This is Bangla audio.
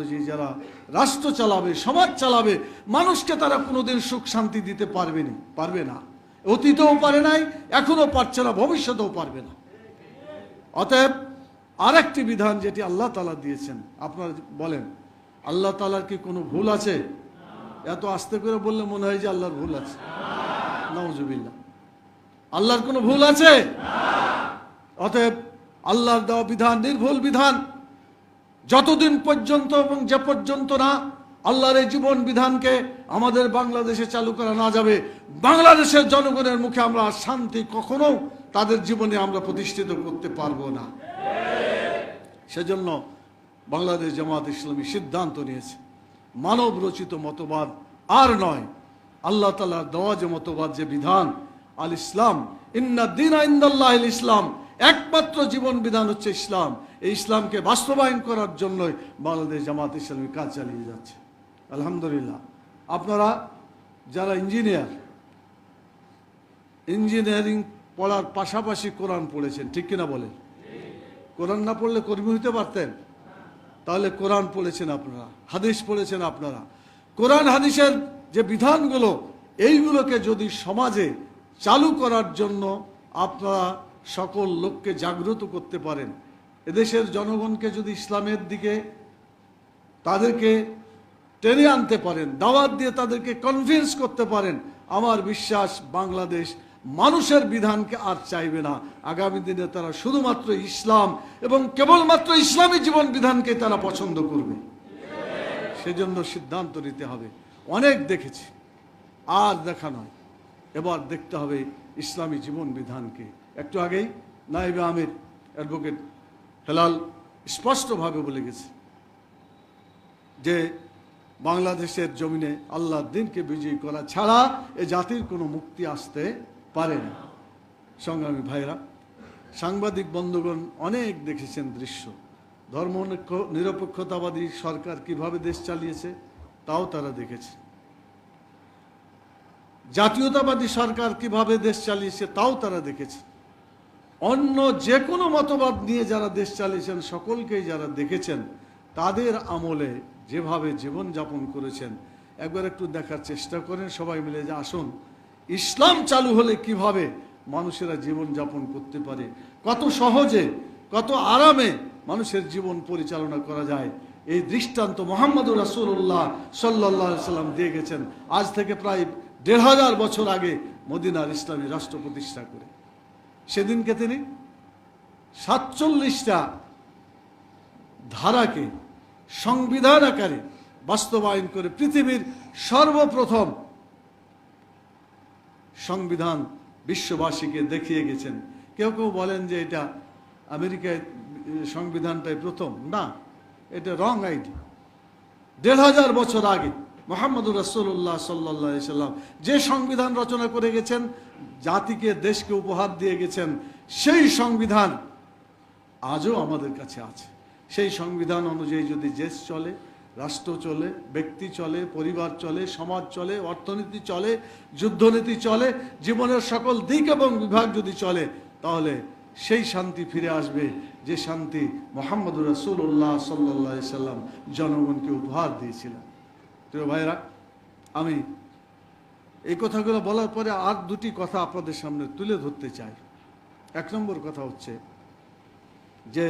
অনুযায়ী যারা রাষ্ট্র চালাবে, সমাজ চালাবে, মানুষকে তারা কোনোদিন সুখ শান্তি দিতে পারবে না পারবে না। অতীতেও পারে নাই এখনও পারছে না, ভবিষ্যতেও পারবে না। অতএব আরেকটি বিধান যেটি আল্লাহ তালা দিয়েছেন, আপনারা বলেন, আল্লাহ তালার কি কোনো ভুল আছে? এত আস্তে করে বললে মনে হয় যে আল্লাহর ভুল আছে। নওজুবিল্লাহ আল্লাহর কোনো ভুল আছে? অতএব আল্লাহর দেওয়া বিধান, নির্ভুল বিধান যতদিন পর্যন্ত এবং যে পর্যন্ত না আল্লাহর এই জীবন বিধানকে আমাদের বাংলাদেশে চালু করা না যাবে, বাংলাদেশের জনগণের মুখে আমরা শান্তি কখনো তাদের জীবনে আমরা প্রতিষ্ঠিত করতে পারব না। সেজন্য বাংলাদেশ জামাত ইসলামী সিদ্ধান্ত নিয়েছে, মানব রচিত মতবাদ আর নয়, আল্লাহ তালার দেওয়া যে মতবাদ, যে বিধান, আল ইসলাম, ইন্না দিন ইসলাম একমাত্র জীবন বিধান হচ্ছে ইসলাম। এই ইসলামকে বাস্তবায়ন করার জন্যই বাংলাদেশ জামাত ইসলামী কাজ চালিয়ে যাচ্ছে। আলহামদুলিল্লাহ। আপনারা যারা ইঞ্জিনিয়ার, ইঞ্জিনিয়ারিং পড়ার পাশাপাশি কোরআন পড়েছেন, ঠিক কিনা বলেন? কোরআন না পড়লে কর্মী হতে পারতেন? তাহলে কোরআন পড়েছেন আপনারা, হাদিস পড়েছেন আপনারা। কোরআন, হাদিসের যে বিধানগুলো, এইগুলোকে যদি সমাজে চালু করার জন্য আপনারা সকল লোককে জাগ্রত করতে পারেন। এদেশের জনগণকে যদি ইসলামের দিকে তাদেরকে টেনে আনতে পারেন, দাওয়াত দিয়ে তাদেরকে কনভিন্স করতে পারেন, আমার বিশ্বাস বাংলাদেশ মানুষের বিধানকে আর চাইবে না। আগামী দিনে তারা শুধুমাত্র ইসলাম এবং কেবলমাত্র ইসলামী জীবন বিধানকে তারা পছন্দ করবে। সেজন্য সিদ্ধান্ত নিতে হবে। অনেক দেখেছি, আর দেখা নয়। এবার দেখতে হবে ইসলামী জীবন বিধানকে। একটু আগেই নাইবে আমির অ্যাডভোকেট হেলাল স্পষ্টভাবে বলে গেছে যে বাংলাদেশের জমিনে আল্লাহ দিনকে বিজয়ী করা ছাড়া এ জাতির কোনো মুক্তি আসতে পারে না। সংগ্রামী ভাইরা সাংবাদিক বন্ধুগণ অনেক দেখেছেন দৃশ্য। ধর্ম নিরপেক্ষতাবাদী সরকার কীভাবে দেশ চালিয়েছে তাও তারা দেখেছে। জাতীয়তাবাদী সরকার কীভাবে দেশ চালিয়েছে তাও তারা দেখেছে। অন্য যে কোনো মতবাদ নিয়ে যারা দেশ চালিয়েছেন, সকলকেই যারা দেখেছেন, তাদের আমলে যেভাবে জীবনযাপন করেছেন, একবার একটু দেখার চেষ্টা করেন সবাই মিলে যে আসুন, ইসলাম চালু হলে কীভাবে মানুষেরা জীবনযাপন করতে পারে, কত সহজে, কত আরামে মানুষের জীবন পরিচালনা করা যায়, এই দৃষ্টান্ত মোহাম্মদ রাসুল্লাহ সাল্লাহ সাল্লাম দিয়ে গেছেন। আজ থেকে প্রায় দেড় হাজার বছর আগে মদিনার ইসলামী রাষ্ট্র প্রতিষ্ঠা করে। সেদিনকে তিনি সাতচল্লিশটা ধারাকে সংবিধান আকারে বাস্তবায়ন করে পৃথিবীর সর্বপ্রথম সংবিধান বিশ্ববাসীকে দেখিয়ে গেছেন। কেউ কেউ বলেন যে এটা আমেরিকায় সংবিধানটাই প্রথম। না, এটা রং আইডি। দেড় হাজার বছর আগে মোহাম্মদুর রসুল্লাহ সাল্লা সাল্লাম যে সংবিধান রচনা করে গেছেন জাতিকে দেশকে উপহার দিয়ে গেছেন, সেই সংবিধান আজও আমাদের কাছে আছে। সেই সংবিধান অনুযায়ী যদি দেশ চলে, রাষ্ট্র চলে, ব্যক্তি চলে, পরিবার চলে, সমাজ চলে, অর্থনীতি চলে, যুদ্ধনীতি চলে, জীবনের সকল দিক এবং বিভাগ যদি চলে, তাহলে সেই শান্তি ফিরে আসবে যে শান্তি মোহাম্মদুর রসুল্লাহ সাল্লা সাল্লাম জনগণকে উপহার দিয়েছিলেন। প্রিয় ভাইরা আমি এই কথাগুলো বলার পরে আর দুটি কথা আপনাদের সামনে তুলে ধরতে চাই। এক নম্বর কথা হচ্ছে যে